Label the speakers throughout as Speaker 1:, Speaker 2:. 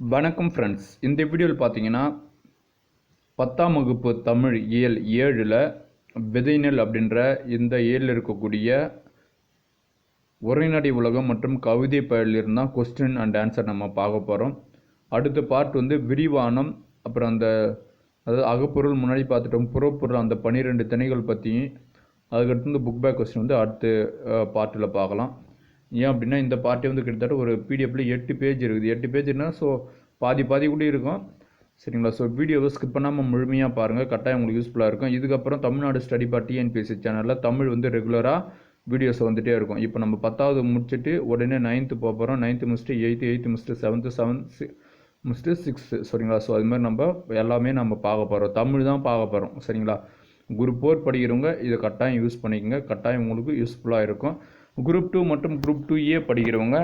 Speaker 1: வணக்கம் ஃப்ரெண்ட்ஸ் இந்த வீடியோவில் பார்த்தீங்கன்னா பத்தாம் வகுப்பு தமிழ் இயல் ஏழில் விதைநெல் அப்படின்ற இந்த இயலில் இருக்கக்கூடிய உரைநடை உலகம் மற்றும் கவிதை பயிலிருந்து தான் கொஸ்டின் அண்ட் ஆன்சர் நம்ம பார்க்க போகிறோம் அடுத்த பார்ட் வந்து விரிவானம் அப்புறம் அந்த அதாவது அகப்பொருள் முன்னாடி பார்த்துட்டோம் புறப்பொருள் அந்த பன்னிரெண்டு திணைகள் பற்றியும் அதுக்கடுத்து வந்து புக் பேக் கொஸ்டின் வந்து அடுத்த பார்ட்டில் பார்க்கலாம். ஏன் அப்படின்னா இந்த பார்ட்டி வந்து கிட்டத்தட்ட ஒரு பிடிஎஃப்ல எட்டு பேஜ் இருக்குது. எட்டு பேஜ்னா ஸோ பாதி பாதி கூட இருக்கும். சரிங்களா? ஸோ வீடியோவை ஸ்கிப் பண்ணாமல் முழுமையாக பாருங்கள் கட்டாயம் உங்களுக்கு யூஸ்ஃபுல்லாக இருக்கும். இதுக்கப்புறம் தமிழ்நாடு ஸ்டடி பா டிஎன்பிஎஸ்சி சேனலில் தமிழ் வந்து ரெகுலராக வீடியோஸ் வந்துகிட்டே இருக்கும். இப்போ நம்ம பத்தாவது முடிச்சுட்டு உடனே நைன்த்து போக போகிறோம் நைன்த்து முடிச்சுட்டு எயித்து எயித்து முடிச்சுட்டு செவன்த்து செவன்த் முடிச்சுட்டு சிக்ஸ்த்து சரிங்களா? ஸோ அது மாதிரி நம்ம எல்லாமே நம்ம பார்க்க போகிறோம் தமிழ் தான் பார்க்க போகிறோம் சரிங்களா? குரூப் ஃபோர் படிக்கிறவங்க இதை கட்டாயம் யூஸ் பண்ணிக்கோங்க. கட்டாயம் உங்களுக்கு யூஸ்ஃபுல்லாக இருக்கும். குரூப் டூ மற்றும் குரூப் டூ ஏ படிக்கிறவங்க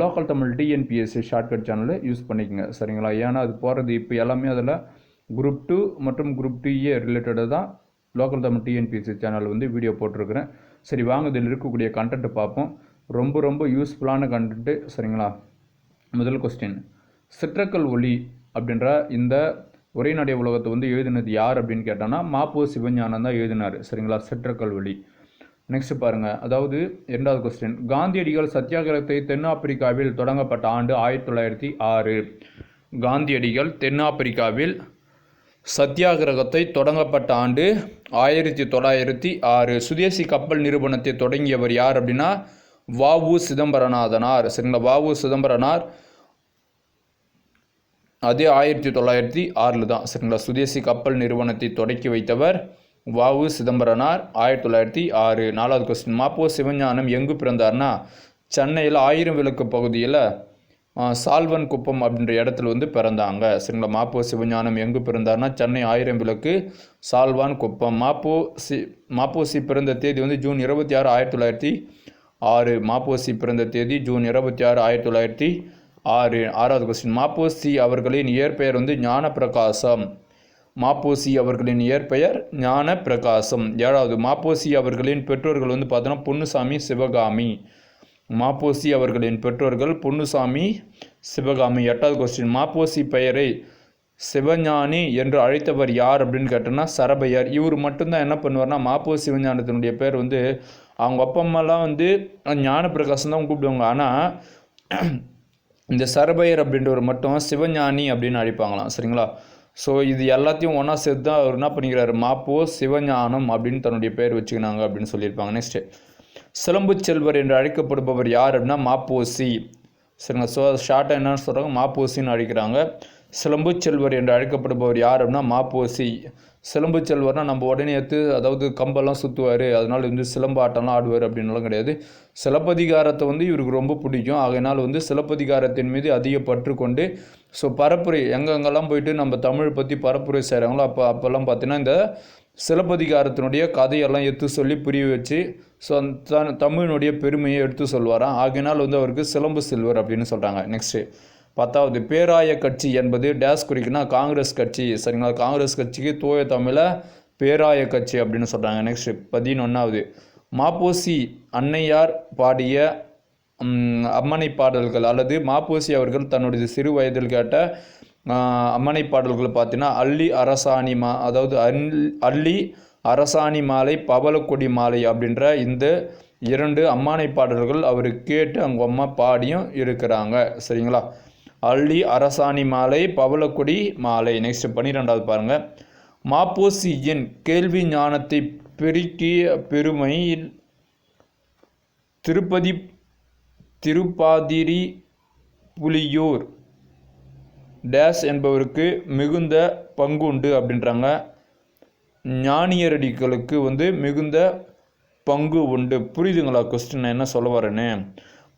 Speaker 1: லோக்கல் தமிழ் டிஎன்பிஎஸ்சி ஷார்ட்கட் சேனலை யூஸ் பண்ணிக்கோங்க. சரிங்களா? ஏன்னா அது போகிறது இப்போ எல்லாமே அதில் குரூப் டூ மற்றும் குரூப் டூ ஏ ரிலேட்டடாக தான் லோக்கல் தமிழ் டிஎன்பிஎஸ்சி சேனல் வந்து வீடியோ போட்டிருக்கிறேன். சரி வாங்க இதில் இருக்கக்கூடிய கண்டென்ட் பார்ப்போம். ரொம்ப ரொம்ப யூஸ்ஃபுல்லான கண்டென்ட்டு சரிங்களா? முதல் கொஸ்டின் சிற்றக்கல் ஒளி அப்படின்ற இந்த உரைநடை உலகத்தை வந்து எழுதினது யார் அப்படின்னு கேட்டோன்னா மாப்போ சிவஞானம் தான் எழுதினார். சரிங்களா? சிற்றக்கல் ஒளி. நெக்ஸ்ட் பாருங்கள் அதாவது இரண்டாவது கொஸ்டின் காந்தியடிகள் சத்தியாகிரகத்தை தென்னாப்பிரிக்காவில் தொடங்கப்பட்ட ஆண்டு ஆயிரத்தி தொள்ளாயிரத்தி ஆறு. காந்தியடிகள் தென்னாப்பிரிக்காவில் சத்தியாகிரகத்தை தொடங்கப்பட்ட ஆண்டு ஆயிரத்தி தொள்ளாயிரத்தி ஆறு. சுதேசி கப்பல் நிறுவனத்தை தொடங்கியவர் யார் அப்படின்னா வாவு சிதம்பரநாதனார். சரிங்களா? வாவு சிதம்பரனார். அதே ஆயிரத்தி தொள்ளாயிரத்தி ஆறில் தான். சரிங்களா? சுதேசி கப்பல் நிறுவனத்தை தொடக்கி வைத்தவர் வாவு சிதம்பரனார் ஆயிரத்தி தொள்ளாயிரத்தி ஆறு நாலாவது கொஸ்டின் மாப்போ சிவஞானம் எங்கு பிறந்தார்னா சென்னையில் ஆயிரம் விளக்கு பகுதியில் சால்வன் குப்பம் அப்படின்ற இடத்துல வந்து பிறந்தாங்க. சரிங்களா? மாப்போ சிவஞானம் எங்கு பிறந்தார்னா சென்னை ஆயிரம் விளக்கு சால்வான் குப்பம். மாப்போ சி மாப்போசி பிறந்த தேதி வந்து ஜூன் இருபத்தி ஆறு ஆயிரத்தி தொள்ளாயிரத்தி ஆறு. மாப்போசி பிறந்த தேதி ஜூன் இருபத்தி ஆறு ஆயிரத்தி தொள்ளாயிரத்தி ஆறு. ஆறாவது கொஸ்டின் மாப்போசி அவர்களின் இயற்பெயர் வந்து ஞானப்பிரகாசம். மாப்போசி அவர்களின் இயற்பெயர் ஞான பிரகாசம் ஏழாவது மாப்போசி அவர்களின் பெற்றோர்கள் வந்து பார்த்தோன்னா பொன்னுசாமி சிவகாமி. மாப்போசி அவர்களின் பெற்றோர்கள் பொன்னுசாமி சிவகாமி. எட்டாவது கொஸ்டின் மாப்போசி பெயரை சிவஞானி என்று அழைத்தவர் யார் அப்படின்னு கேட்டோன்னா சரபையார். இவர் மட்டும்தான் என்ன பண்ணுவார்னா மாப்போ சிவஞானத்தினுடைய பேர் வந்து அவங்க அப்பா அம்மாலாம் வந்து ஞான பிரகாசம் தான் கூப்பிடுவாங்க. ஆனால் இந்த சரபையர் அப்படின்றவர் மட்டும் சிவஞானி அப்படின்னு அழைப்பாங்களாம். சரிங்களா? ஸோ இது எல்லாத்தையும் ஒன்றா சேர்த்து தான் அவர் என்ன பண்ணிக்கிறாரு? மாப்போ சிவஞானம் அப்படின்னு தன்னுடைய பேர் வச்சுக்கினாங்க அப்படின்னு சொல்லியிருப்பாங்க. நெக்ஸ்ட்டு சிலம்பு செல்வர் என்று அழைக்கப்படுபவர் யார் அப்படின்னா மாப்போசி. சரிங்க ஸோ ஷார்ட்டாக என்னன்னு சொல்கிறாங்க மாப்போசின்னு அழைக்கிறாங்க. சிலம்பு செல்வர் என்று அழைக்கப்படுபவர் யார் அப்படின்னா மாப்போசி சிலம்பு நம்ம உடனே எடுத்து அதாவது கம்பெல்லாம் சுற்றுவார் அதனால் வந்து சிலம்பு ஆட்டம்லாம் ஆடுவார் அப்படின்லாம் கிடையாது. சிலப்பதிகாரத்தை வந்து இவருக்கு ரொம்ப பிடிக்கும். ஆகையினால் வந்து சிலப்பதிகாரத்தின் மீது அதிக பற்று கொண்டு ஸோ பரப்புரை எங்கெங்கெல்லாம் போயிட்டு நம்ம தமிழ் பற்றி பரப்புரை செய்கிறாங்களோ அப்போ அப்போல்லாம் பார்த்தீங்கன்னா இந்த சிலப்பதிகாரத்தினுடைய கதையெல்லாம் எடுத்து சொல்லி புரிய வச்சு ஸோ அந்த தமிழினுடைய பெருமையை எடுத்து சொல்வாராம். ஆகினால் வந்து அவருக்கு சிலம்பு செல்வர் அப்படின்னு சொல்கிறாங்க நெக்ஸ்ட்டு பத்தாவது பேராய கட்சி என்பது டேஸ் குறிக்குன்னா காங்கிரஸ் கட்சி. சரிங்களா? காங்கிரஸ் கட்சிக்கு தூய தமிழில் பேராய கட்சி அப்படின்னு சொல்கிறாங்க நெக்ஸ்ட் பதினொன்றாவது மாப்போசி அன்னையார் பாடிய அம்மனை பாடல்கள் அல்லது மாப்போசி அவர்கள் தன்னுடைய சிறு வயதில் கேட்ட அம்மனை பாடல்கள் பார்த்தீங்கன்னா அள்ளி அரசாணி மா அதாவது அள்ளி அரசாணி மாலை பவளக்கொடி மாலை அப்படின்ற இந்த இரண்டு அம்மானை பாடல்கள் அவர் கேட்டு அவங்க அம்மா பாடியும் இருக்கிறாங்க. சரிங்களா? அள்ளி அரசாணி மாலை பவளக்குடி மாலை. நெக்ஸ்ட் பன்னிரெண்டாவது பாருங்கள் மாப்போசியின் கேள்வி ஞானத்தை பெருக்கிய பெருமையில் திருப்பதி திருப்பாதிரி புலியூர் டேஸ் என்பவருக்கு மிகுந்த பங்குண்டு அப்படின்றாங்க. ஞானியரடிகளுக்கு வந்து மிகுந்த பங்கு உண்டு. புரியுதுங்களா? கொஸ்டின் நான் என்ன சொல்ல வரேன்னு?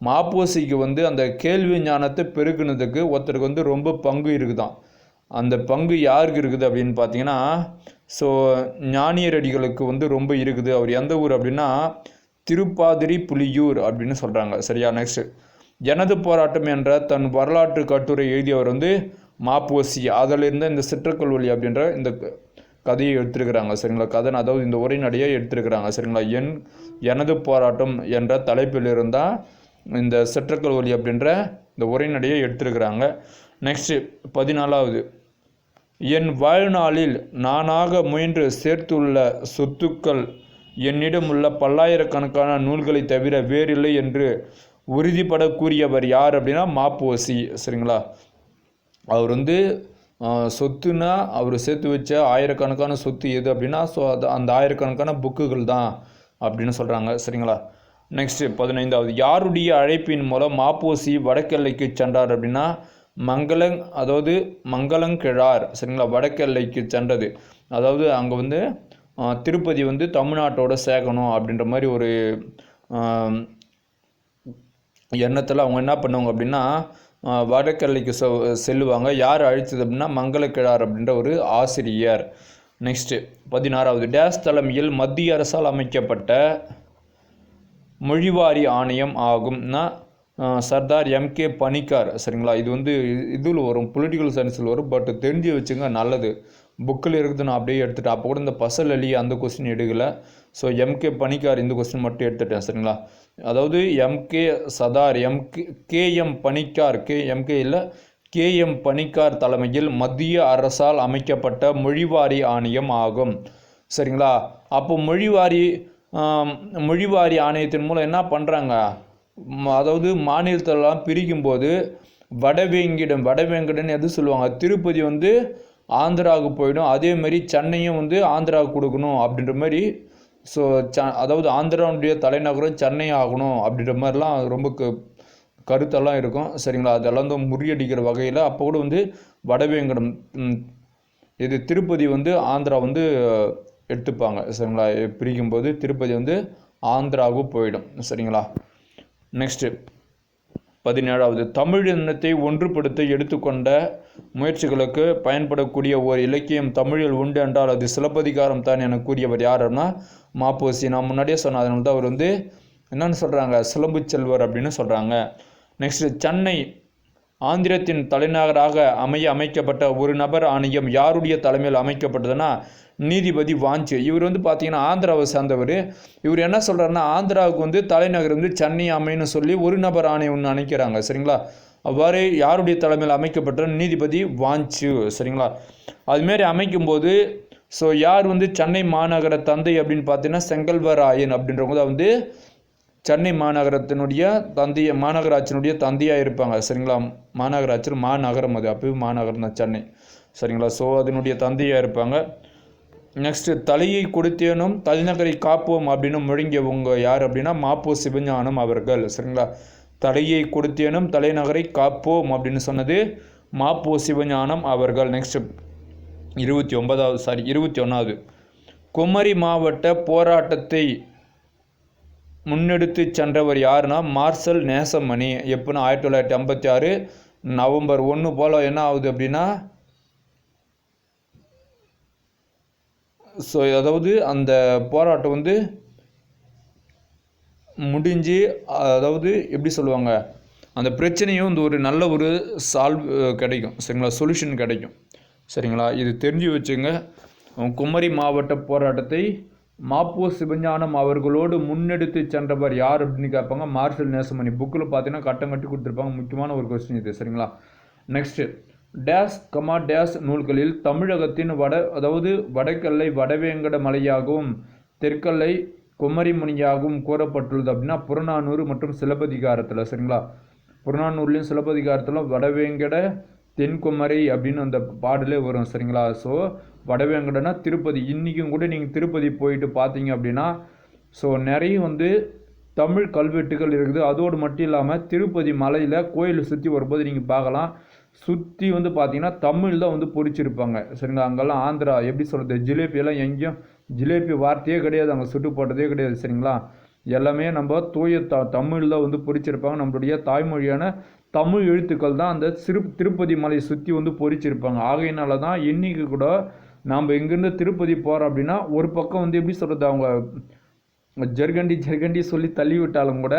Speaker 1: மாப்போசிக்கு வந்து அந்த கேள்வி ஞானத்தை பெருக்கினதுக்கு ஒருத்தருக்கு வந்து ரொம்ப பங்கு இருக்குதான் அந்த பங்கு யாருக்கு இருக்குது அப்படின்னு பார்த்தீங்கன்னா ஸோ ஞானியரடிகளுக்கு வந்து ரொம்ப இருக்குது. அவர் எந்த ஊர் அப்படின்னா திருப்பாதிரி புலியூர் அப்படின்னு சொல்கிறாங்க சரியா? நெக்ஸ்ட் எனது போராட்டம் என்ற தன் வரலாற்று கட்டுரை எழுதியவர் வந்து மாப்போசி அதிலிருந்து இந்த சிற்றக்கல்வொலி அப்படின்ற இந்த கதையை எடுத்திருக்கிறாங்க. சரிங்களா? கதை அதாவது இந்த உரைநடையை எடுத்திருக்கிறாங்க. சரிங்களா? என் எனது போராட்டம் என்ற தலைப்பில் இருந்தால் இந்த செற்றக்கல் ஒலி அப்படின்ற இந்த உரைநடையை எடுத்திருக்கிறாங்க. நெக்ஸ்ட்டு பதினாலாவது. என் வாழ்நாளில் நானாக முயன்று சேர்த்துள்ள சொத்துக்கள் என்னிடம் உள்ள பல்லாயிரக்கணக்கான நூல்களை தவிர வேறில்லை என்று உறுதிப்பட கூறியவர் யார் அப்படின்னா மாப்போசி சரிங்களா? அவர் வந்து சொத்துனா அவர் சேர்த்து வச்ச ஆயிரக்கணக்கான சொத்து எது அப்படின்னா ஸோ அது அந்த ஆயிரக்கணக்கான புக்குகள் தான் அப்படின்னு சொல்கிறாங்க சரிங்களா? நெக்ஸ்ட்டு பதினைந்தாவது. யாருடைய அழைப்பின் மூலம் மாப்போசி வடக்கெல்லைக்கு சென்றார் அப்படின்னா மங்களங் அதாவது மங்களங்கிழார் சரிங்களா? வடக்கெல்லைக்கு சென்றது. அதாவது அங்கே வந்து திருப்பதி வந்து தமிழ்நாட்டோட சேர்க்கணும் அப்படின்ற மாதிரி ஒரு எண்ணத்தில் அவங்க என்ன பண்ணுவாங்க அப்படின்னா வடக்கல்லைக்கு செ செல்லுவாங்க. யார் அழைத்தது அப்படின்னா மங்களக்கிழார் அப்படின்ற ஒரு ஆசிரியர். நெக்ஸ்ட்டு பதினாறாவது. டேஸ் தலைமையில் மத்திய அரசால் அமைக்கப்பட்ட மொழிவாரி ஆணையம் ஆகும்னா சர்தார் எம்கே பணிக்கார் சரிங்களா? இது வந்து இதில் வரும் பொலிட்டிக்கல் சயின்ஸில் வரும் பட் தெரிஞ்சு வச்சுங்க நல்லது. புக்கில் இருக்குது நான் அப்படியே எடுத்துட்டேன். அப்போ கூட இந்த பசல் அலி அந்த கொஸ்டின் எடுக்கலை. ஸோ எம்கே பணிக்கார் இந்த கொஸ்டின் மட்டும் எடுத்துட்டேன் சரிங்களா? அதாவது M K Sardar M K K M Panikkar K. M K இல்லை கேஎம் பணிக்கார் தலைமையில் மத்திய அரசால் அமைக்கப்பட்ட மொழிவாரி ஆணையம் ஆகும். சரிங்களா? அப்போ மொழிவாரி மொழிவாரி ஆணையத்தின் மூலம் என்ன பண்ணுறாங்க அதாவது மாநிலத்திலலாம் பிரிக்கும்போது வடவேங்கிடம் வடவேங்கடன் எது சொல்லுவாங்க? திருப்பதி வந்து ஆந்திராவுக்கு போயிடும். அதே மாதிரி சென்னையும் வந்து ஆந்திராவுக்கு கொடுக்கணும் அப்படின்ற மாதிரி ஸோ ச அதாவது ஆந்திராவுடைய தலைநகரம் சென்னை ஆகணும் அப்படின்ற மாதிரிலாம் ரொம்ப க கருத்தெல்லாம் இருக்கும். சரிங்களா? அதெல்லாம் வந்து முறியடிக்கிற வகையில் அப்போ கூட வந்து வடவேங்கடம் இது திருப்பதி வந்து ஆந்திரா வந்து எடுத்துப்பாங்க சரிங்களா? பிரிக்கும்போது திருப்பதி வந்து ஆந்திராவுக்கு போயிடும் சரிங்களா? நெக்ஸ்ட்டு பதினேழாவது தமிழ் இனத்தை ஒன்றுபடுத்த எடுத்துக்கொண்ட முயற்சிகளுக்கு பயன்படக்கூடிய ஓர் இலக்கியம் தமிழில் உண்டு என்றால் அது சிலப்பதிகாரம் தான் என கூறியவர் யாருன்னா மாப்போசி. நான் முன்னாடியே சொன்ன அதனால தான் அவர் வந்து என்னன்னு சொல்கிறாங்க சிலம்பு செல்வர் அப்படின்னு சொல்கிறாங்க நெக்ஸ்ட்டு சென்னை ஆந்திரத்தின் தலைநகராக அமைய அமைக்கப்பட்ட ஒரு நபர் ஆணையம் யாருடைய தலைமையில் அமைக்கப்பட்டதுன்னா நீதிபதி வாஞ்சு. இவர் வந்து பார்த்தீங்கன்னா ஆந்திராவை சேர்ந்தவர். இவர் என்ன சொல்கிறாருன்னா ஆந்திராவுக்கு வந்து தலைநகர் வந்து சென்னை அமைன்னு சொல்லி ஒரு நபர் ஆணையம் ஒன்று அணைக்கிறாங்க. சரிங்களா? அவ்வாறு யாருடைய தலைமையில் அமைக்கப்பட்ட நீதிபதி வாஞ்சு. சரிங்களா? அதுமாரி அமைக்கும்போது ஸோ யார் வந்து சென்னை மாநகர தந்தை அப்படின்னு பார்த்தீங்கன்னா செங்கல்வராயன் அப்படின்றவங்க தான் வந்து சென்னை மாநகரத்தினுடைய தந்தைய மாநகராட்சியினுடைய தந்தையாக இருப்பாங்க. சரிங்களா? மாநகராட்சியில் மாநகரம் அது. அப்பயும் மாநகரம் தான் சென்னை. சரிங்களா? ஸோ அதனுடைய தந்தையாக இருப்பாங்க. நெக்ஸ்ட்டு தலையை கொடுத்தேனும் தலைநகரை காப்போம் அப்படின்னு முழங்கியவங்க யார் அப்படின்னா மாப்போ சிவஞானம் அவர்கள் சரிங்களா? தலையை கொடுத்தேனும் தலைநகரை காப்போம் அப்படின்னு சொன்னது மாப்போ சிவஞானம் அவர்கள். நெக்ஸ்ட் இருபத்தி ஒன்பதாவது சாரி இருபத்தி ஒன்றாவது குமரி மாவட்ட போராட்டத்தை முன்னெடுத்து சென்றவர் யாருன்னா மார்சல் நேசமணி. எப்படின்னா ஆயிரத்தி தொள்ளாயிரத்தி ஐம்பத்தி ஆறு நவம்பர் ஒன்று போல் என்ன ஆகுது அப்படின்னா ஸோ அதாவது அந்த போராட்டம் வந்து முடிஞ்சு அதாவது எப்படி சொல்லுவாங்க அந்த பிரச்சனையும் வந்து ஒரு நல்ல ஒரு சால்வ் கிடைக்கும். சரிங்களா? சொல்யூஷன் கிடைக்கும். சரிங்களா? இது தெரிஞ்சு வச்சுங்க. குமரி மாவட்ட போராட்டத்தை மாப்போ சிவஞானம் அவர்களோடு முன்னெடுத்து சென்றவர் யார் அப்படின்னு கேட்பாங்க மார்ஷல் நேசமணி. புக்கில் பார்த்தீங்கன்னா கட்டம் கட்டி கொடுத்துருப்பாங்க. முக்கியமான ஒரு கொஸ்டின் இது. சரிங்களா? நெக்ஸ்ட்டு டேஸ் கமா டேஸ் நூல்களில் தமிழகத்தின் வட அதாவது வடக்கல்லை வடவேங்கட மலையாகவும் தெற்கல்லை குமரிமுனியாகவும் கூறப்பட்டுள்ளது அப்படின்னா புறநானூறு மற்றும் சிலப்பதிகாரத்தில் சரிங்களா? புறநானூர்லேயும் சிலப்பதிகாரத்தில் வடவேங்கட தென்குமரி அப்படின்னு அந்த பாடலே வரும் சரிங்களா? ஸோ வடவேங்கடனா திருப்பதி. இன்றைக்கும் கூட நீங்கள் திருப்பதி போயிட்டு பார்த்தீங்க அப்படின்னா ஸோ நிறைய வந்து தமிழ் கல்வெட்டுகள் இருக்குது. அதோடு மட்டும் இல்லாமல் திருப்பதி மலையில் கோயிலை சுற்றி வரும்போது நீங்கள் பார்க்கலாம். சுற்றி வந்து பார்த்தீங்கன்னா தமிழ் தான் வந்து பொறிச்சிருப்பாங்க. சரிங்களா? அங்கெல்லாம் ஆந்திரா எப்படி சொல்கிறது ஜிலேபியெல்லாம் எங்கேயும் ஜிலேபி வார்த்தையே கிடையாது அங்கே சுட்டு போட்டதே கிடையாது சரிங்களா? எல்லாமே நம்ம தூய த தமிழில் வந்து பொறிச்சிருப்பாங்க. நம்மளுடைய தாய்மொழியான தமிழ் எழுத்துக்கள் தான் அந்த சிறு திருப்பதி மலையை சுற்றி வந்து பொறிச்சிருப்பாங்க. ஆகையினால தான் இன்றைக்கி கூட நாம் இங்கேருந்து திருப்பதி போகிறோம் அப்படின்னா ஒரு பக்கம் வந்து எப்படி சொல்கிறது அவங்க ஜெர்கண்டி ஜெர்கண்டி சொல்லி தள்ளி விட்டாலும் கூட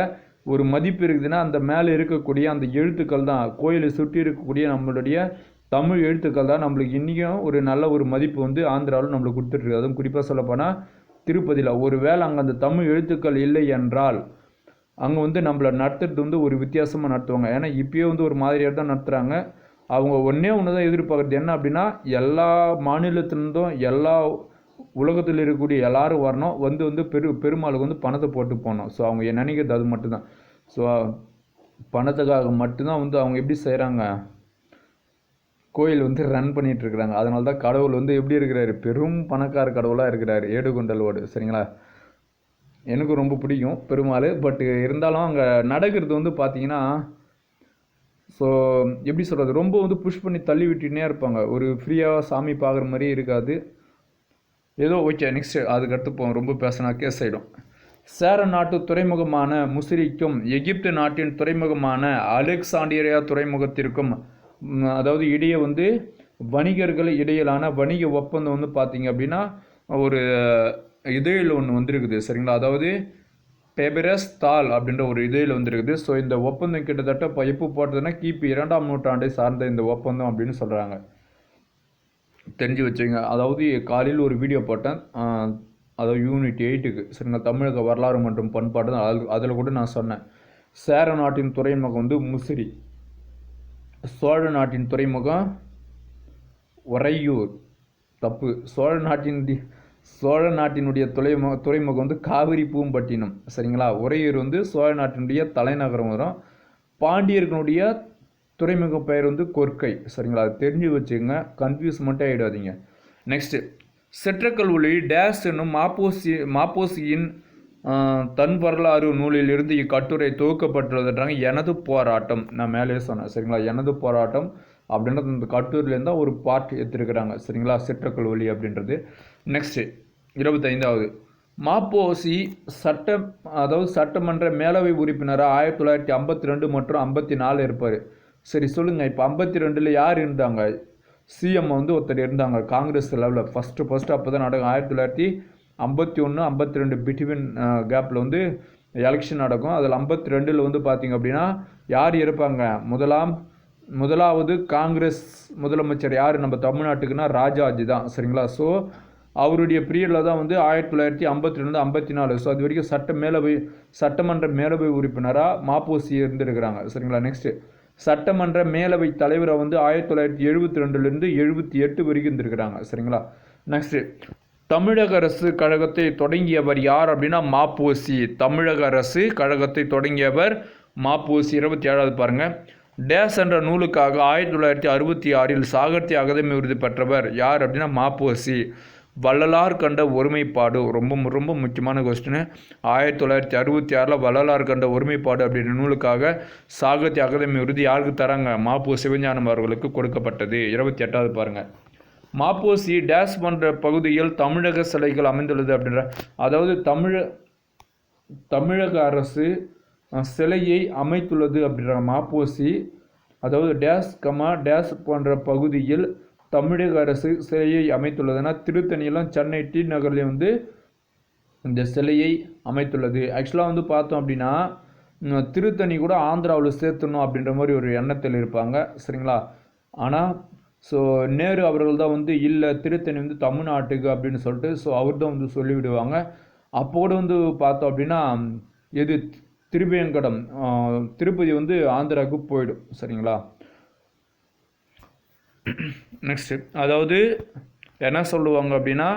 Speaker 1: ஒரு மதிப்பு இருக்குதுன்னா அந்த மேலே இருக்கக்கூடிய அந்த எழுத்துக்கள் தான் கோயிலை சுற்றி இருக்கக்கூடிய நம்மளுடைய தமிழ் எழுத்துக்கள் தான் நம்மளுக்கு இன்றைக்கும் ஒரு நல்ல ஒரு மதிப்பு வந்து ஆந்திராவில் நம்மளுக்கு கொடுத்துட்ருக்கு அதுவும் குறிப்பாக சொல்லப்போனால் திருப்பதியில் ஒரு வேளை அங்கே அந்த தமிழ் எழுத்துக்கள் இல்லை என்றால் அங்கே வந்து நம்மளை நடத்துறது வந்து ஒரு வித்தியாசமாக நடத்துவாங்க. ஏன்னா இப்போயே வந்து ஒரு மாதிரியாக தான் நடத்துகிறாங்க அவங்க ஒன்றே ஒன்று தான் எதிர்பார்க்குறது. என்ன அப்படின்னா எல்லா மாநிலத்திலிருந்தும் எல்லா உலகத்தில் இருக்கக்கூடிய எல்லாரும் வரணும். வந்து வந்து பெரு பெருமாளுக்கு வந்து பணத்தை போட்டு போகணும். ஸோ அவங்க நினைக்கிறது அது மட்டும்தான். ஸோ பணத்துக்காக மட்டும்தான் வந்து அவங்க எப்படி செய்கிறாங்க கோயில் வந்து ரன் பண்ணிகிட்ருக்குறாங்க இருக்கிறாங்க. அதனால தான் கடவுள் வந்து எப்படி இருக்கிறாரு? பெரும் பணக்கார கடவுளாக இருக்கிறாரு. ஏடுகொண்டலோடு. சரிங்களா? எனக்கு ரொம்ப பிடிக்கும் பெருமாள். பட் இருந்தாலும் அங்கே நடக்கிறது வந்து பார்த்தீங்கன்னா ஸோ எப்படி சொல்கிறது ரொம்ப வந்து புஷ் பண்ணி தள்ளி விட்டுனே இருப்பாங்க. ஒரு ஃப்ரீயாக சாமி பார்க்குற மாதிரி இருக்காது. ஏதோ ஓகே நெக்ஸ்ட் அதுக்கடுத்து போவோம் ரொம்ப பேசினா கேஸ் ஆகிடும் சேர நாட்டு துறைமுகமான முசிறிக்கும் எகிப்து நாட்டின் துறைமுகமான அலெக்சாண்டிரியா துறைமுகத்திற்கும் அதாவது இடையே வந்து வணிகர்கள் இடையிலான வணிக ஒப்பந்தம் வந்து பார்த்தீங்க அப்படின்னா ஒரு இதழில் ஒன்று வந்திருக்குது சரிங்களா? அதாவது பெபிரஸ் தால் அப்படின்ற ஒரு இதழில் வந்திருக்குது. ஸோ இந்த ஒப்பந்தம் கிட்டத்தட்ட இப்போ எப்போ போட்டதுன்னா கிபி இரண்டாம் நூற்றாண்டை சார்ந்த இந்த ஒப்பந்தம் அப்படின்னு சொல்கிறாங்க தெரிஞ்சு வச்சுங்க அதாவது காலையில் ஒரு வீடியோ போட்டேன். அதாவது யூனிட் எயிட்டுக்கு சரிங்க தமிழக வரலாறு மற்றும் பண்பாடு தான் அதில் அதில் கூட நான் சொன்னேன். சேர நாட்டின் துறைமுகம் வந்து முசிறி. சோழ நாட்டின் துறைமுகம் உறையூர். தப்பு. சோழ நாட்டின் சோழ நாட்டினுடைய துறைமுக துறைமுகம் வந்து காவிரி பூம்பட்டினம். சரிங்களா? உறையூர் வந்து சோழ நாட்டினுடைய தலைநகரம் வரும். பாண்டியர்களுடைய துறைமுக பெயர் வந்து கொர்க்கை. சரிங்களா? அது தெரிஞ்சு வச்சுக்கோங்க. கன்ஃபியூஸ் மட்டும் ஆகிடாதீங்க நெக்ஸ்ட்டு செற்றக்கல்வொளி டேஸ் என்னும் மாப்போசி மாப்போசியின் தன் வரலாறு நூலிலிருந்து இக்கட்டுரை தொகுக்கப்பட்டுள்ளதுன்றாங்க. எனது போராட்டம். நான் மேலேயே சொன்னேன் சரிங்களா? எனது போராட்டம் அப்படின்றது அந்த கட்டுரையிலேருந்து ஒரு பார்ட் எடுத்துருக்கிறாங்க சரிங்களா? சிற்றக்கல்வொலி அப்படின்றது. நெக்ஸ்ட்டு இருபத்தைந்தாவது. மாப்போசி சட்ட அதாவது சட்டமன்ற மேலவை உறுப்பினராக ஆயிரத்தி தொள்ளாயிரத்தி ஐம்பத்தி ரெண்டு மற்றும் ஐம்பத்தி நாலு இருப்பார். சரி சொல்லுங்கள் இப்போ ஐம்பத்தி ரெண்டில் யார் இருந்தாங்க? சிஎம் வந்து ஒருத்தர் இருந்தாங்க காங்கிரஸ் லெவலில் ஃபஸ்ட்டு ஃபஸ்ட்டு அப்போ தான் நடக்கும். ஆயிரத்தி தொள்ளாயிரத்தி ஐம்பத்தி ஒன்று ஐம்பத்தி ரெண்டு பிட்வீன் கேப்பில் வந்து எலெக்ஷன் நடக்கும். அதில் ஐம்பத்தி ரெண்டில் வந்து பார்த்தீங்க அப்படின்னா யார் இருப்பாங்க? முதலாம் முதலாவது காங்கிரஸ் முதலமைச்சர் யார்? நம்ம தமிழ்நாட்டுக்குன்னா ராஜாஜி தான் சரிங்களா? ஸோ அவருடைய பீரியடில் தான் வந்து ஆயிரத்தி தொள்ளாயிரத்தி ஐம்பத்தி ரெண்டு ஐம்பத்தி நாலு. ஸோ அது வரைக்கும் சட்ட மேலவை சட்டமன்ற மேலவை உறுப்பினராக மாப்போசி இருந்திருக்கிறாங்க சரிங்களா? நெக்ஸ்ட்டு சட்டமன்ற மேலவை தலைவரை வந்து ஆயிரத்தி தொள்ளாயிரத்தி எழுபத்தி ரெண்டுலேருந்து எழுபத்தி எட்டு வரைக்கும் இருந்திருக்கிறாங்க சரிங்களா? நெக்ஸ்ட்டு தமிழக அரசு கழகத்தை தொடங்கியவர் யார் அப்படின்னா மாப்போசி. தமிழக அரசு கழகத்தை தொடங்கியவர் மாப்போசி. இருபத்தி ஏழாவது பாருங்கள் டேஸ் என்ற நூலுக்காக ஆயிரத்தி தொள்ளாயிரத்தி அறுபத்தி ஆறில் சாகித்ய அகாதமி விருது பெற்றவர் யார் அப்படின்னா மாப்போசி. வள்ளலார் கண்ட ஒருமைப்பாடு. ரொம்ப ரொம்ப முக்கியமான கொஸ்டின் ஆயிரத்தி தொள்ளாயிரத்தி அறுபத்தி ஆறில் வள்ளலார் கண்ட ஒருமைப்பாடு அப்படின்ற நூலுக்காக சாகித்ய அகாதமி விருது யாருக்கு தராங்க? மாப்போ சிவஞானம் அவர்களுக்கு கொடுக்கப்பட்டது. இருபத்தி எட்டாவது பாருங்கள் மாப்போசி டேஸ் போன்ற பகுதியில் தமிழக சிலைகள் அமைந்துள்ளது அப்படின்ற அதாவது தமிழ தமிழக அரசு சிலையை அமைத்துள்ளது அப்படின்ற மாப்போசி அதாவது டேஸ் கமா டேஸ் போன்ற பகுதியில் தமிழக அரசு சிலையை அமைத்துள்ளதுன்னா திருத்தணியிலும் சென்னை டி நகர்லேயும் வந்து இந்த சிலையை அமைத்துள்ளது. ஆக்சுவலாக வந்து பார்த்தோம் அப்படின்னா திருத்தணி கூட ஆந்திராவில் சேர்த்துணும் அப்படின்ற மாதிரி ஒரு எண்ணத்தில் இருப்பாங்க. சரிங்களா? ஆனால் ஸோ நேரு அவர்கள் தான் வந்து இல்லை திருத்தணி வந்து தமிழ்நாட்டுக்கு அப்படின்னு சொல்லிட்டு ஸோ அவர் தான் வந்து சொல்லிவிடுவாங்க. அப்போ கூட வந்து பார்த்தோம் அப்படின்னா எது திருவேங்கடம் திருப்பதி வந்து ஆந்திராவுக்கு போயிடும். சரிங்களா? நெக்ஸ்ட்டு அதாவது என்ன சொல்லுவாங்க அப்படின்னா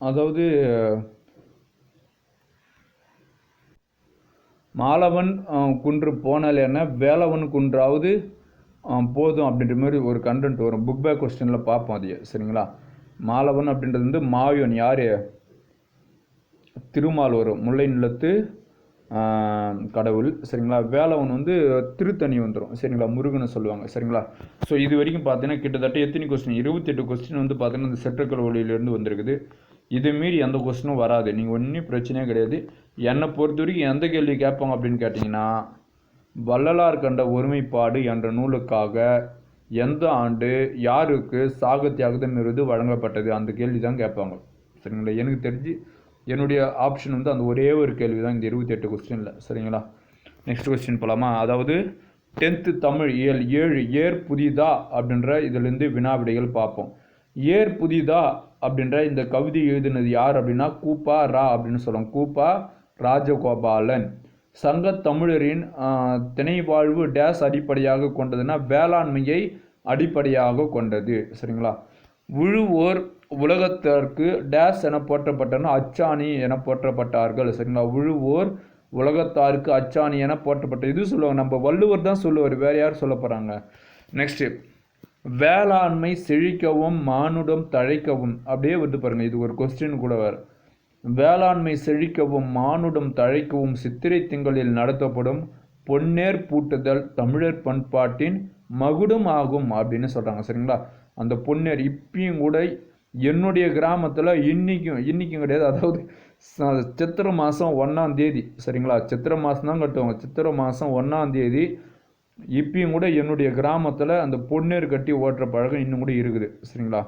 Speaker 1: அதாவது மாலவன் குன்று போனால் என்ன? வேலவன் குன்றாவது போதும் அப்படின்ற மாதிரி ஒரு கண்டென்ட் வரும். புக் பேக் கொஸ்டினில் பார்ப்போம் அது சரிங்களா? மாலவன் அப்படின்றது வந்து மாவியன் யார்? திருமால் வரும். முல்லை நிலத்து கடவுள். சரிங்களா? வேலவன் வந்து திருத்தணி வந்துடும் சரிங்களா? முருகனை சொல்லுவாங்க. சரிங்களா? ஸோ இது வரைக்கும் பார்த்தீங்கன்னா கிட்டத்தட்ட எத்தனை கொஸ்டின் இருபத்தெட்டு கொஸ்டின் வந்து பார்த்தீங்கன்னா இந்த செற்றக்கல் ஒளியிலேருந்து வந்திருக்குது. இது மீறி எந்த கொஸ்டினும் வராது. நீங்கள் ஒன்றும் பிரச்சனையே கிடையாது. என்னை பொறுத்த வரைக்கும் எந்த கேள்வி கேட்பாங்க அப்படின்னு கேட்டிங்கன்னா வள்ளலார் கண்ட ஒருமைப்பாடு என்ற நூலுக்காக எந்த ஆண்டு யாருக்கு சாகித்ய அகாதமி விருது வழங்கப்பட்டது? அந்த கேள்வி தான் கேட்பாங்க. சரிங்களா? எனக்கு தெரிஞ்சு என்னுடைய ஆப்ஷன் வந்து அந்த ஒரே ஒரு கேள்வி தான் இந்த இருபத்தி எட்டு கொஸ்டினில் சரிங்களா? நெக்ஸ்ட் கொஸ்டின் போகலாமா அதாவது டென்த்து தமிழ் இயல் ஏழு ஏர் புதிதா அப்படின்ற இதுலேருந்து வினாவிடைகள் பார்ப்போம். ஏர் புதிதா அப்படின்ற இந்த கவிதை எழுதினது யார் அப்படின்னா கூப்பா ரா அப்படின்னு சொல்லுவோம் கூப்பா ராஜகோபாலன். சங்க தமிழரின் திணை வாழ்வு டேஸ் அடிப்படையாக கொண்டதுன்னா வேளாண்மையை அடிப்படையாக கொண்டது. சரிங்களா? உழுவோர் உலகத்திற்கு டேஸ் என போற்றப்பட்டன அச்சாணி என போற்றப்பட்டார்கள். சரிங்களா? உழுவோர் உலகத்தாருக்கு அச்சாணி என போற்றப்பட்ட இது சொல்லுவாங்க நம்ம வள்ளுவர் தான் சொல்லுவார் வேற யார் சொல்ல போகிறாங்க நெக்ஸ்ட்டு வேளாண்மை செழிக்கவும் மானுடம் தழைக்கவும். அப்படியே வந்து பாருங்கள் இது ஒரு கொஸ்டின் கூட வேறு. வேளாண்மை செழிக்கவும் மானுடம் தழைக்கவும் சித்திரை திங்களில் நடத்தப்படும் பொன்னேர் பூட்டுதல் தமிழர் பண்பாட்டின் மகுடம் ஆகும் அப்படின்னு சொல்கிறாங்க சரிங்களா? அந்த பொன்னேர் இப்பயும் கூட என்னுடைய கிராமத்தில் இன்னைக்கும் இன்னைக்கும் கிடையாது. அதாவது சித்திரை மாதம் ஒன்றாம் தேதி சரிங்களா? சித்திரை மாதம் தான் கட்டுவாங்க. சித்திரை மாதம் ஒன்றாம் தேதி இப்பயும் கூட என்னுடைய கிராமத்தில் அந்த பொன்னேர் கட்டி ஓட்டுற பழக்கம் இன்னும் கூட இருக்குது சரிங்களா?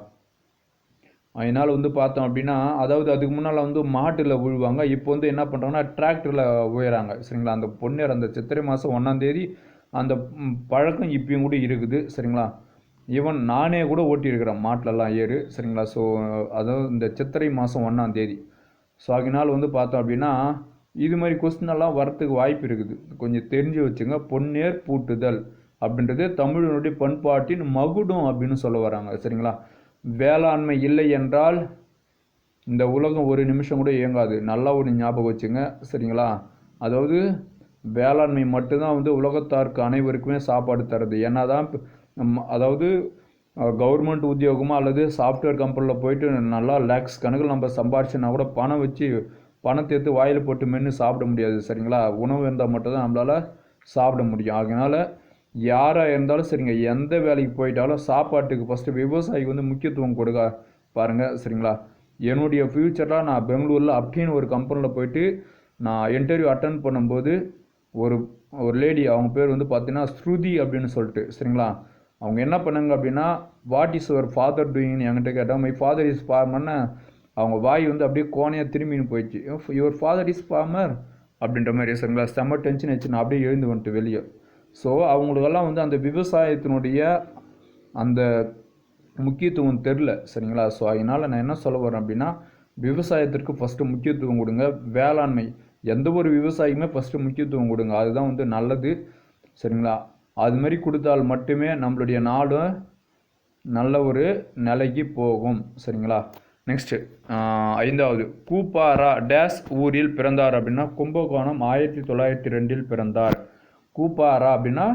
Speaker 1: அதனால் வந்து பார்த்தோம் அப்படின்னா அதாவது அதுக்கு முன்னால் வந்து மாட்டில் விழுவாங்க. இப்போ வந்து என்ன பண்ணுறாங்கன்னா டிராக்டரில் உயராங்க சரிங்களா? அந்த பொன்னேர் அந்த சித்திரை மாதம் ஒன்றாந்தேதி அந்த பழக்கம் இப்பயும் கூட இருக்குது சரிங்களா? ஈவன் நானே கூட ஓட்டியிருக்கிறேன். மாட்டிலலாம் ஏறு சரிங்களா? ஸோ அதாவது இந்த சித்திரை மாதம் ஒன்றாந்தேதி ஸோ அதனால் வந்து பார்த்தோம் அப்படின்னா இது மாதிரி கொஸ்டின் எல்லாம் வரத்துக்கு வாய்ப்பு இருக்குது. கொஞ்சம் தெரிஞ்சு வச்சுங்க. பொன்னேர் பூட்டுதல் அப்படின்றது தமிழனுடைய பண்பாட்டின் மகுடம் அப்படின்னு சொல்ல வராங்க சரிங்களா? வேளாண்மை இல்லை என்றால் இந்த உலகம் ஒரு நிமிஷம் கூட இயங்காது. நல்லா ஒரு ஞாபகம் வச்சுங்க சரிங்களா? அதாவது வேளாண்மை மட்டும்தான் வந்து உலகத்தாருக்கு அனைவருக்குமே சாப்பாடு தருது. ஏன்னா தான் அதாவது கவர்மெண்ட் உத்தியோகமாக அல்லது சாஃப்ட்வேர் கம்பெனியில் போயிட்டு நல்லா லேக்ஸ் கணக்கில் நம்ம சம்பாரிச்சுனா கூட பணம் வச்சு பணத்தை எடுத்து வாயில் போட்டு மென்று சாப்பிட முடியாது சரிங்களா? உணவு இருந்தால் மட்டும்தான் நம்மளால் சாப்பிட முடியும். அதனால் யாராக இருந்தாலும் சரிங்க எந்த வேலைக்கு போயிட்டாலும் சாப்பாட்டுக்கு ஃபஸ்ட்டு விவசாயிக்கு வந்து முக்கியத்துவம் கொடுக்க பாருங்கள் சரிங்களா? என்னுடைய ஃப்யூச்சரில் நான் பெங்களூரில் அப்படின்னு ஒரு கம்பெனியில் போயிட்டு நான் இன்டர்வியூ அட்டன் பண்ணும்போது ஒரு ஒரு லேடி அவங்க பேர் வந்து பார்த்தீங்கன்னா ஸ்ருதி அப்படின்னு சொல்லிட்டு சரிங்களா? அவங்க என்ன பண்ணாங்க அப்படின்னா வாட் இஸ் யுவர் ஃபாதர் டூயிங்னு என்கிட்ட கேட்டால் மை ஃபாதர் இஸ் ஃபார்மர்னு அவங்க வாய் வந்து அப்படியே கோணையாக திரும்பின்னு போயிடுச்சு. யுவர் ஃபாதர் இஸ் ஃபார்மர் அப்படின்ற மாதிரி சரிங்களா செம்ம டென்ஷன் ஆச்சு நான் அப்படியே எழுந்து வந்துட்டு வெளியே. ஸோ அவங்களுக்கெல்லாம் வந்து அந்த விவசாயத்தினுடைய அந்த முக்கியத்துவம் தெரில சரிங்களா? ஸோ அதனால் நான் என்ன சொல்ல வரேன் அப்படின்னா விவசாயத்திற்கு ஃபஸ்ட்டு முக்கியத்துவம் கொடுங்க. வேளாண்மை. எந்த ஒரு விவசாயிக்குமே ஃபஸ்ட்டு முக்கியத்துவம் கொடுங்க. அதுதான் வந்து நல்லது. சரிங்களா? அது மாதிரி கொடுத்தால் மட்டுமே நம்மளுடைய நாடும் நல்ல ஒரு நிலைக்கு போகும். சரிங்களா? நெக்ஸ்ட்டு ஐந்தாவது. கூப்பாரா டேஸ் ஊரில் பிறந்தார் அப்படின்னா கும்பகோணம் ஆயிரத்தி தொள்ளாயிரத்தி ரெண்டில் பிறந்தார். கூப்பாரா அப்படின்னா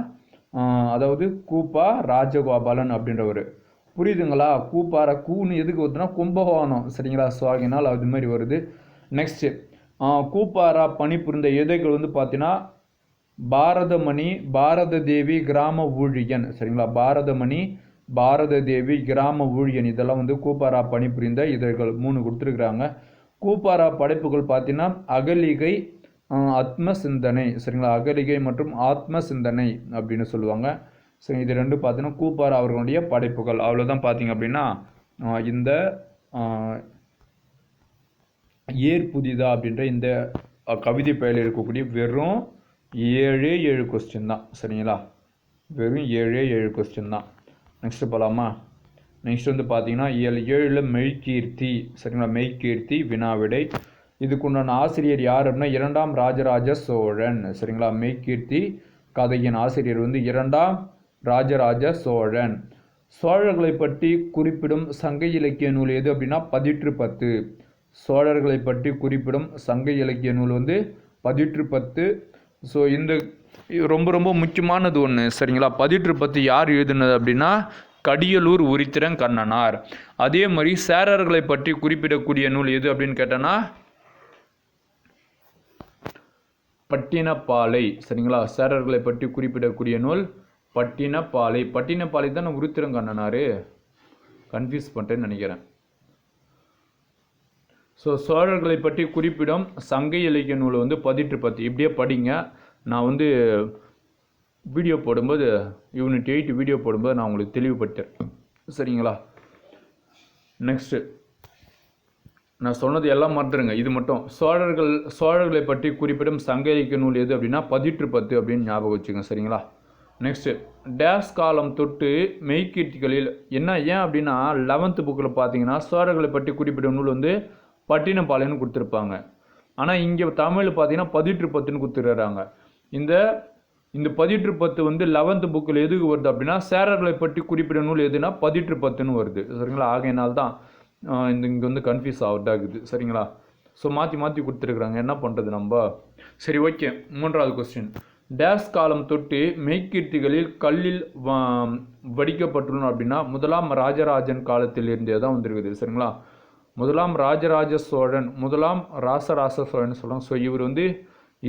Speaker 1: அதாவது கூப்பா ராஜகோபாலன் அப்படின்றவர். புரியுதுங்களா? கூப்பாரா கூன்னு எதுக்கு வருதுன்னா கும்பகோணம். சரிங்களா? ஸோ அது மாதிரி வருது. நெக்ஸ்ட்டு கூப்பாரா பணிபுரிந்த எதைகள் வந்து பார்த்தீங்கன்னா பாரதமணி பாரத தேவி கிராம ஊழியன். சரிங்களா? பாரதமணி பாரத தேவி கிராம ஊழியன். இதெல்லாம் வந்து கூப்பாரா பணிபுரிந்த இதழ்கள் மூணு கொடுத்துருக்குறாங்க. கூப்பாரா படைப்புகள் பார்த்தீங்கன்னா அகலிகை ஆத்ம சிந்தனை சரிங்களா? அகலிகை மற்றும் ஆத்ம சிந்தனை அப்படின்னு சொல்லுவாங்க. சரி இது ரெண்டு பார்த்தீங்கன்னா கூப்பாரா அவர்களுடைய படைப்புகள். அவ்வளோதான் பார்த்தீங்க அப்படின்னா இந்த ஏர் புதிதா அப்படின்ற இந்த கவிதை பெயரில் இருக்கக்கூடிய வெறும் ஏழே ஏழு கொஸ்டின் தான் சரிங்களா? வெறும் ஏழே ஏழு கொஸ்டின் தான். நெக்ஸ்ட்டு போகலாமா நெக்ஸ்ட் வந்து பார்த்தீங்கன்னா ஏழு ஏழில் மெய்கீர்த்தி சரிங்களா? மெய்கீர்த்தி வினாவிடை. இதுக்குண்டான ஆசிரியர் யார் அப்படின்னா இரண்டாம் ராஜராஜ சோழன் சரிங்களா? மெய்கீர்த்தி கதையின் ஆசிரியர் வந்து இரண்டாம் ராஜராஜ சோழன். சோழர்களை பற்றி குறிப்பிடும் சங்க இலக்கிய நூல் எது அப்படின்னா பதிற்று பத்து. சோழர்களை பற்றி குறிப்பிடும் சங்க இலக்கிய நூல் வந்து பதிற்று பத்து ஸோ இந்த இது ரொம்ப ரொம்ப முக்கியமானது ஒன்று சரிங்களா? பதிற்று பற்றி யார் எழுதுனது அப்படின்னா கடியலூர் உரித்திரன் கண்ணனார். அதே மாதிரி சேரர்களை பற்றி குறிப்பிடக்கூடிய நூல் எது அப்படின்னு கேட்டோன்னா பட்டினப்பாலை சரிங்களா? சேரர்களை பற்றி குறிப்பிடக்கூடிய நூல் பட்டினப்பாலை. பட்டினப்பாலை தானே உருத்திரங்கண்ணனாரு கன்ஃபியூஸ் பண்ணுறேன்னு நினைக்கிறேன். ஸோ சோழர்களை பற்றி குறிப்பிடும் சங்க இலக்கிய நூல் வந்து பதிட்டு பத்து. இப்படியே படிங்க. நான் வந்து வீடியோ போடும்போது யூனிட் எயிட் வீடியோ போடும்போது நான் உங்களுக்கு தெளிவுபட்டேன் சரிங்களா? நெக்ஸ்ட்டு நான் சொன்னது எல்லாம் மறந்துடுங்க. இது மட்டும். சோழர்கள் சோழர்களை பற்றி குறிப்பிடும் சங்க இலக்கிய நூல் எது அப்படின்னா பதிற்று பத்து அப்படின்னு ஞாபகம் வச்சுங்க சரிங்களா? நெக்ஸ்ட்டு டேஸ் காலம் தொட்டு மெய்கீர்த்திகளில் என்ன ஏன் அப்படின்னா லெவன்த்து புக்கில் பார்த்தீங்கன்னா சோழர்களை பற்றி குறிப்பிடும் நூல் வந்து பட்டினப்பாளையம்னு கொடுத்துருப்பாங்க. ஆனால் இங்கே தமிழ் பார்த்தீங்கன்னா பதிற்று பத்துன்னு கொடுத்துடுறாங்க இந்த இந்த பதிற்று பத்து வந்து லெவன்த்து புக்கில் எதுக்கு வருது அப்படின்னா சேரர்களை பற்றி குறிப்பிட நூல் எதுனா பதிற்று பத்துன்னு வருது. சரிங்களா? ஆகையினால் தான் இந்த இங்கே வந்து கன்ஃபியூஸ் ஆகுது சரிங்களா? ஸோ மாற்றி மாற்றி கொடுத்துருக்குறாங்க. என்ன பண்ணுறது நம்ம? சரி ஓகே மூன்றாவது கொஸ்டின் டேஸ் காலம் தொட்டு மெய்க்கீர்த்திகளில் கல்லில் வ- வடிக்கப்பட்டுள்ளன அப்படின்னா முதலாம் ராஜராஜன் காலத்தில் இருந்தே தான் வந்திருக்குது. சரிங்களா? முதலாம் ராஜராஜ சோழன் முதலாம் ராசராச சோழன் சொல்கிறோம் ஸோ இவர் வந்து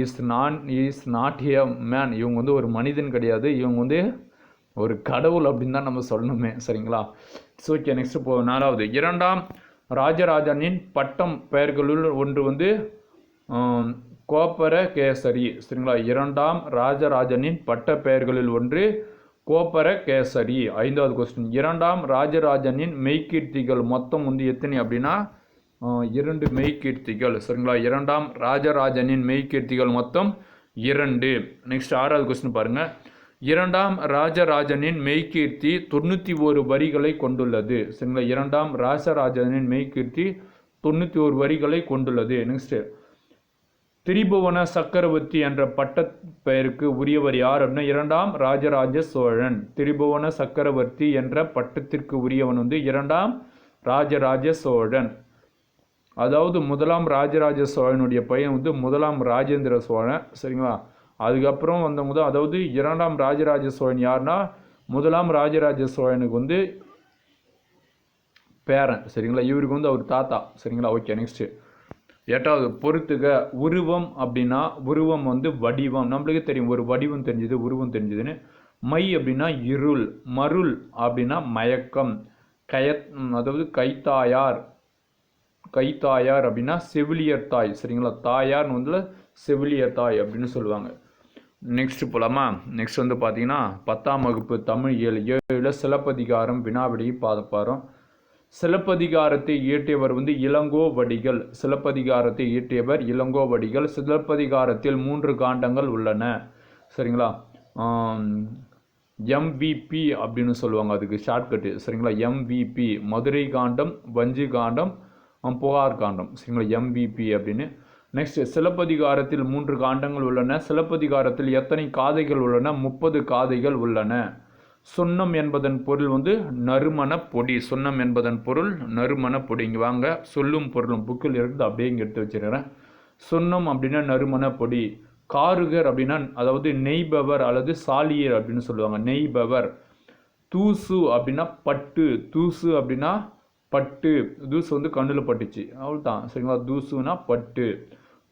Speaker 1: இஸ் நான் இஸ் நாட் ஏ மேன் இவங்க வந்து ஒரு மனிதன் கிடையாது. இவங்க வந்து ஒரு கடவுள் அப்படின்னு தான் நம்ம சொல்லணுமே. சரிங்களா? இட்ஸ் ஓகே நெக்ஸ்ட் போ நாலாவது. இரண்டாம் ராஜராஜனின் பட்டம் பெயர்களுள் ஒன்று வந்து கோப்பர கேசரி சரிங்களா? இரண்டாம் ராஜராஜனின் பட்ட பெயர்களில் ஒன்று கோப்பர கேசரி ஐந்தாவது கொஸ்டின் இரண்டாம் ராஜராஜனின் மெய்க்கீர்த்திகள் மொத்தம் வந்து எத்தனை அப்படின்னா இரண்டு மெய்க்கீர்த்திகள் சரிங்களா? இரண்டாம் ராஜராஜனின் மெய்க்கீர்த்திகள் மொத்தம் இரண்டு. நெக்ஸ்ட் ஆறாவது கொஸ்டின் பாருங்க. இரண்டாம் ராஜராஜனின் மெய்க்கீர்த்தி தொண்ணூற்றி ஒரு வரிகளை கொண்டுள்ளது. சரிங்களா? இரண்டாம் ராஜராஜனின் மெய்க்கீர்த்தி தொண்ணூற்றி ஒரு வரிகளை கொண்டுள்ளது. நெக்ஸ்ட்டு திரிபுவன சக்கரவர்த்தி என்ற பட்ட பெயருக்கு உரியவர் யார் அப்படின்னா இரண்டாம் ராஜராஜ சோழன். திரிபுவன சக்கரவர்த்தி என்ற பட்டத்திற்கு உரியவன் வந்து இரண்டாம் ராஜராஜ சோழன். அதாவது முதலாம் ராஜராஜ சோழனுடைய பையன் வந்து முதலாம் ராஜேந்திர சோழன். சரிங்களா? அதுக்கப்புறம் வந்த முதல் அதாவது இரண்டாம் ராஜராஜ சோழன் யாருன்னா முதலாம் ராஜராஜ சோழனுக்கு வந்து பேரன். சரிங்களா? இவருக்கு வந்து அவர் தாத்தா. சரிங்களா? ஓகே நெக்ஸ்ட்டு எட்டாவது பொறுத்துக உருவம் அப்படின்னா உருவம் வந்து வடிவம். நம்மளுக்கு தெரியும் ஒரு வடிவம் தெரிஞ்சது உருவம் தெரிஞ்சதுன்னு. மை அப்படின்னா இருள் மருள் அப்படின்னா மயக்கம். கயத் அதாவது கைத்தாயார். கைத்தாயார் அப்படின்னா செவிலியர் தாய் சரிங்களா? தாயார்னு வந்து செவிலியர் தாய் அப்படின்னு சொல்லுவாங்க. நெக்ஸ்ட் போலாமா? நெக்ஸ்ட் வந்து பார்த்தீங்கன்னா பத்தாம் வகுப்பு தமிழ் ஏழு ஏழில் சிலப்பதிகாரம் வினாவிடையும் பாதப்பாரம் சிலப்பதிகாரத்தை இயற்றியவர் வந்து இளங்கோவடிகள் சிலப்பதிகாரத்தை இயற்றியவர் இளங்கோவடிகள் சிலப்பதிகாரத்தில் மூன்று காண்டங்கள் உள்ளன. சரிங்களா? எம்விபி அப்படின்னு சொல்லுவாங்க அதுக்கு ஷார்ட்கட்டு சரிங்களா? எம்விபி மதுரை காண்டம் வஞ்சி காண்டம் புகார் காண்டம். சரிங்களா? எம்விபி அப்படின்னு. நெக்ஸ்ட் சிலப்பதிகாரத்தில் மூன்று காண்டங்கள் உள்ளன. சிலப்பதிகாரத்தில் எத்தனை காதைகள் உள்ளன? முப்பது காதைகள் உள்ளன. சுண்ணம் என்பதன் பொருள் வந்து நறுமண பொடி. சுண்ணம் என்பதன் பொருள் நறுமண பொடி. இங்கே வாங்க சொல்லும் பொருளும் புக்கில் இருந்து அப்படியே இங்கே எடுத்து வச்சுருக்கிறேன். சுண்ணம் அப்படின்னா நறுமண பொடி. காருகர் அப்படின்னா அதாவது நெய்பவர் அல்லது சாலியர் அப்படின்னு சொல்லுவாங்க. நெய்பவர். தூசு அப்படின்னா பட்டு. தூசு அப்படின்னா பட்டு. தூசு வந்து கண்ணில் பட்டுச்சு. அவ்வளோதான் சரிங்களா? தூசுனா பட்டு.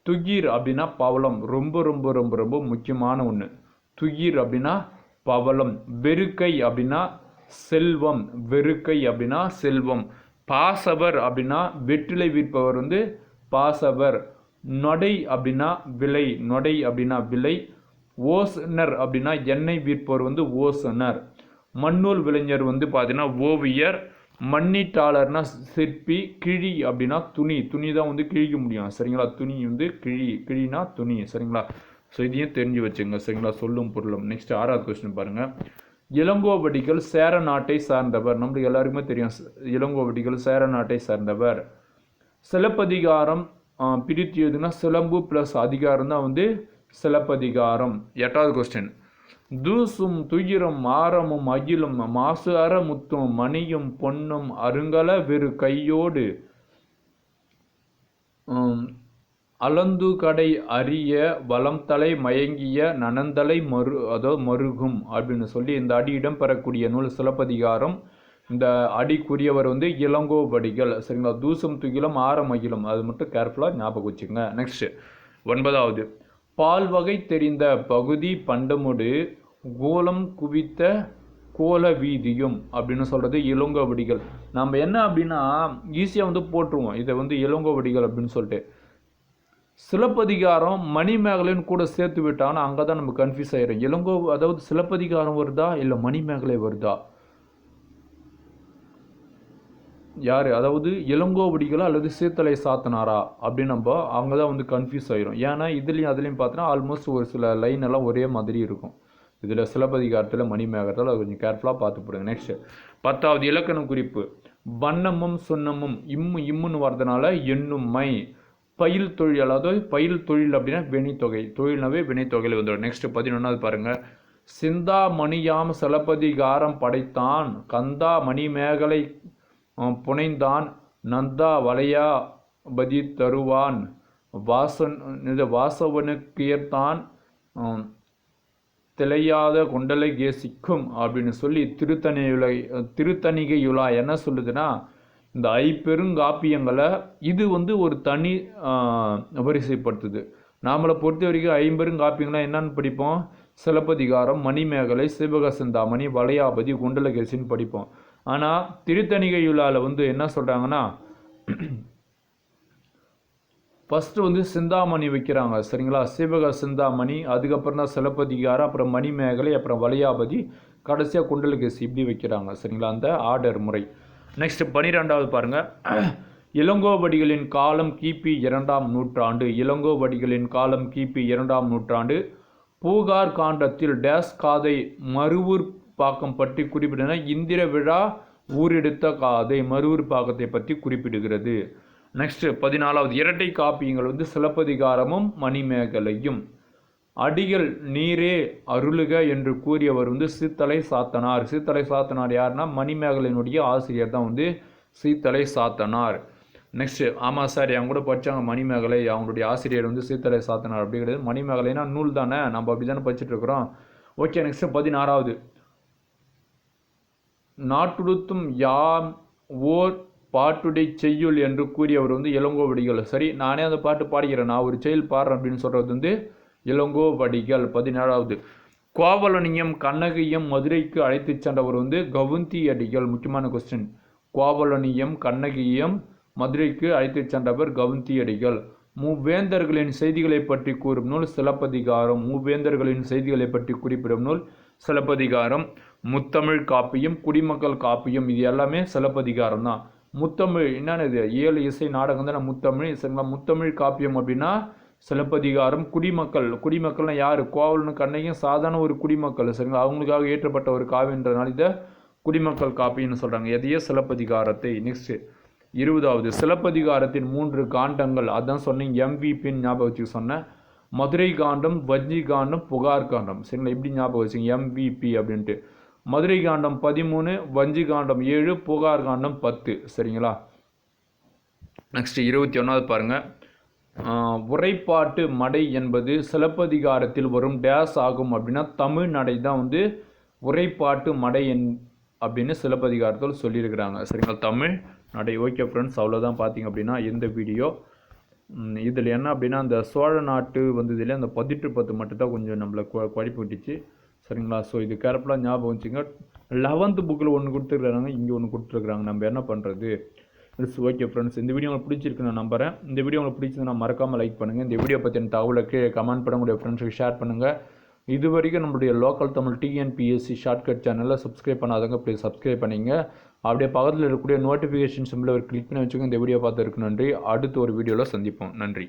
Speaker 1: துகிர் அப்படின்னா பவளம். ரொம்ப ரொம்ப ரொம்ப ரொம்ப முக்கியமான ஒன்று துகிர் அப்படின்னா பவளம் வெறுக்கை அப்படின்னா செல்வம் வெறுக்கை அப்படின்னா செல்வம். பாசவர் அப்படின்னா வெற்றிலை விற்பவர் வந்து பாசவர். நொடை அப்படின்னா விலை நொடை அப்படின்னா விலை. ஓசனர் அப்படின்னா எண்ணெய் விற்பவர் வந்து ஓசனர். மண்ணூல் விளைஞர் வந்து பார்த்தீங்கன்னா ஓவியர். மண்ணீட்டாளர்னா சிற்பி கிழி அப்படின்னா துணி. துணி தான் வந்து கிழிக்க முடியும். சரிங்களா? துணி வந்து கிழி கிழினா துணி. சரிங்களா? ஸோ இதையும் தெரிஞ்சு வச்சுங்க சரிங்களா? சொல்லும் பொருளும். நெக்ஸ்ட் ஆறாவது கொஸ்டின் பாருங்கள் இளங்கோவடிகள் சேர நாட்டை சார்ந்தவர். நம்மளுக்கு எல்லாருக்குமே தெரியும். இளங்கோவடிகள் சேர நாட்டை சார்ந்தவர். சிலப்பதிகாரம் பிரித்து எதுனா சிலம்பு ப்ளஸ் அதிகாரம் தான் வந்து சிலப்பதிகாரம். எட்டாவது கொஸ்டின் தூசும் துயிரும் ஆரமும் அகிலும் மாசு அற முத்தும் மணியும் பொன்னும் அருங்கல வெறு கையோடு அலந்து கடை அறிய வலம் தலை மயங்கிய நனந்தலை மறு அதோ மருகும் அப்படின்னு சொல்லி இந்த அடி இடம்பெறக்கூடிய நூல் சிலப்பதிகாரம். இந்த அடிக்குரியவர் வந்து இளங்கோபடிகள் சரிங்களா? தூசம் துகிலம் ஆரம் அகிலம். அது மட்டும் கேர்ஃபுல்லாக ஞாபகம் வச்சுங்க நெக்ஸ்ட் ஒன்பதாவது. பால் வகை தெரிந்த பகுதி பண்டமுடு கோலம் குவித்த கோல வீதியும் அப்படின்னு சொல்கிறது இளங்கோவடிகள். நம்ம என்ன அப்படின்னா ஈஸியாக வந்து போட்டுருவோம். இதை வந்து இளங்கோவடிகள் அப்படின்னு சொல்லிட்டு. சிலப்பதிகாரம் மணிமேகலைன்னு கூட சேர்த்து விட்டாங்கன்னா அங்கே தான் நம்ம கன்ஃபியூஸ் ஆகிடும் இளங்கோ அதாவது சிலப்பதிகாரம் வருதா இல்லை மணிமேகலை வருதா? யார்? அதாவது இளங்கோவடிகளா அல்லது சீத்தலை சாத்தனாரா? அப்படின்னு நம்ம அவங்க தான் வந்து கன்ஃபியூஸ் ஆகிரும் ஏன்னா இதுலேயும் அதுலேயும் பார்த்தோன்னா ஆல்மோஸ்ட் ஒரு சில லைன் எல்லாம் ஒரே மாதிரி இருக்கும். இதில் சிலப்பதிகாரத்தில் மணிமேகத்தில் அது கொஞ்சம் கேர்ஃபுல்லாக பார்த்து போடுங்க. நெக்ஸ்ட் பத்தாவது இலக்கண குறிப்பு. வண்ணமும் சுண்ணமும் இம்மு இம்முன்னு வர்றதுனால எண்ணும் மை. பயில் தொழில் அதாவது பயில் தொழில் அப்படின்னா வினைத்தொகை. தொழில்னாவே வினைத்தொகையில் வந்துடும். நெக்ஸ்ட் பதினொன்றாவது பாருங்கள் சிந்தா மணியாம் சிலப்பதிகாரம் படைத்தான் கந்தா மணிமேகலை புனைந்தான். நந்தா வலையா பதி தருவான். வாசன் இது வாசவனுக்கியர்தான் திளையாத கொண்டலை கேசிக்கும் அப்படின்னு சொல்லி திருத்தணியுலை திருத்தணிகையுலா என்ன சொல்லுதுன்னா இந்த ஐப்பெருங்காப்பியங்களை இது வந்து ஒரு தனி வரிசைப்படுத்துது. நாமளை பொறுத்த வரைக்கும் ஐம்பெருங்காப்பியங்களாம் என்னன்னு படிப்போம்? சிலப்பதிகாரம் மணிமேகலை சிவக சிந்தாமணி வளையாபதி குண்டலகேசின்னு படிப்போம். ஆனால் திருத்தணிகையுலாவில் வந்து என்ன சொல்கிறாங்கன்னா ஃபஸ்ட்டு வந்து சிந்தாமணி வைக்கிறாங்க சரிங்களா? சிவக சிந்தாமணி அதுக்கப்புறம் தான் சிலப்பதிகாரம் அப்புறம் மணிமேகலை அப்புறம் வளையாபதி கடைசியாக குண்டலகேசி இப்படி வைக்கிறாங்க சரிங்களா? அந்த ஆர்டர் முறை. நெக்ஸ்ட் பன்னிரெண்டாவது பாருங்கள் இளங்கோவடிகளின் காலம் கிபி இரண்டாம் நூற்றாண்டு. இளங்கோவடிகளின் காலம் கிபி இரண்டாம் நூற்றாண்டு. பூகார் காண்டத்தில் டேஸ் காதை மறுவூர் பாக்கம் பற்றி குறிப்பிடுன இந்திர விழா ஊரெடுத்த காதை மறுவூர் பாக்கத்தை பற்றி குறிப்பிடுகிறது. நெக்ஸ்ட் பதினாலாவது இரட்டை காப்பியங்கள் வந்து சிலப்பதிகாரமும் மணிமேகலையும். அடிகள் நீரே அருளுக என்று கூறியவர் வந்து சீத்தலை சாத்தனார். சீத்தலை சாத்தனார் யாருன்னா மணிமேகலையினுடைய ஆசிரியர் தான் வந்து சீத்தலை சாத்தனார். நெக்ஸ்ட்டு ஆமாம் சார் என் கூட படித்தாங்க மணிமேகலை அவங்களுடைய ஆசிரியர் வந்து சீத்தலை சாத்தனார். அப்படிங்கிறது மணிமேகலைனா நூல் தானே? நம்ம அப்படி தானே படிச்சுட்ருக்குறோம் ஓகே நெக்ஸ்ட் பதினாறாவது. நாட்டுடுத்தும் யாம் ஓர் பாட்டுடை செய்யுள் என்று கூறியவர் வந்து இளங்கோவடிகள். சரி நானே அந்த பாட்டு பாடுகிறேன் நான் ஒரு செயல் பாடுறேன் அப்படின்னு சொல்கிறது வந்து இளங்கோவடிகள் பதினேழாவது கோவலனியம் கண்ணகியம் மதுரைக்கு அழைத்துச் சென்றவர் வந்து கவுந்தி அடிகள் முக்கியமான கொஸ்டின் கோவலனியம் கண்ணகியம் மதுரைக்கு அழைத்துச் சென்றவர் கவுந்தி அடிகள். மூவேந்தர்களின் செய்திகளை பற்றி கூறும் நூல் சிலப்பதிகாரம். மூவேந்தர்களின் செய்திகளை பற்றி குறிப்பிடும் நூல் சிலப்பதிகாரம். முத்தமிழ் காப்பியம் குடிமக்கள் காப்பியம் இது எல்லாமே சிலப்பதிகாரம் தான். முத்தமிழ் என்னன்னு இது ஏழு இசை நாடகம் தான் முத்தமிழ் இசைங்களா? முத்தமிழ் காப்பியம் அப்படின்னா சிலப்பதிகாரம் குடிமக்கள். குடிமக்கள்னா யார்? கோவலனு கண்ணையும் சாதாரண ஒரு குடிமக்கள் சரிங்களா? அவங்களுக்காக ஏற்றப்பட்ட ஒரு காவியன்றனால இதை குடிமக்கள் காப்பின்னு சொல்கிறாங்க எதையே சிலப்பதிகாரத்தை. நெக்ஸ்ட்டு இருபதாவது. சிலப்பதிகாரத்தின் மூன்று காண்டங்கள். அதான் சொன்னேன் எம்விபின்னு ஞாபகம் சொன்னேன். மதுரை காண்டம் வஞ்சி காண்டம் புகார் காண்டம். சரிங்களா? இப்படி ஞாபகம் வச்சுங்க. எம்விபி அப்படின்ட்டு. மதுரை காண்டம் பதிமூணு வஞ்சி காண்டம் ஏழு புகார் காண்டம் பத்து. சரிங்களா? நெக்ஸ்ட் இருபத்தி ஒன்றாவது பாருங்கள் உரைப்பாட்டு மடை என்பது சிலப்பதிகாரத்தில் வரும் டேஸ் ஆகும் அப்படின்னா தமிழ் நடை தான் வந்து உரைப்பாட்டு மடை என் அப்படின்னு சிலப்பதிகாரத்தில் சொல்லியிருக்கிறாங்க. சரிங்களா தமிழ் நடை. ஓகே ஃப்ரெண்ட்ஸ் அவ்வளோதான் பார்த்தீங்க அப்படின்னா இந்த வீடியோ. இதில் என்ன அப்படின்னா அந்த சோழ நாட்டு வந்ததுலேயே அந்த பதிட்டு பத்து மட்டும் தான் கொஞ்சம் நம்மளை கொ குழப்பி விட்டுச்சு சரிங்களா ஸோ இது கேர்ஃபுல்லாக ஞாபகம் வச்சுங்க. லெவன்த்து புக்கில் ஒன்று கொடுத்துருக்குறாங்க இங்கே ஒன்று கொடுத்துருக்குறாங்க. நம்ம என்ன பண்ணுறது இட்ஸ் ஓகே ஃப்ரெண்ட்ஸ் இந்த வீடியோ உங்களுக்கு பிடிச்சிருக்கு நான் நம்புறேன். இந்த வீடியோ உங்களுக்கு பிடிச்சதுன்னா மறக்காமல் லைக் பண்ணுங்கள் இந்த வீடியோ பற்றின கீழே கமெண்ட் பண்ண உங்களுடைய ஃப்ரெண்ட்ஸுக்கு ஷேர் பண்ணுங்கள் இது வரைக்கும் நம்மளுடைய லோக்கல் தமிழ் டிஎன்பிஎஸ்சி ஷார்ட்கட் சேனலில் சப்ஸ்கிரைப் பண்ணாதவங்க ப்ளீஸ் சப்ஸ்கிரைப் பண்ணிங்க. அப்படியே பக்கத்தில் இருக்கக்கூடிய நோட்டிஃபிகேஷன் சிம்பிள் ஒரு கிளிக் பண்ணி வச்சுக்கோங்க. இந்த வீடியோ பார்த்துருக்கு நன்றி. அடுத்து ஒரு வீடியோவில் சந்திப்போம். நன்றி.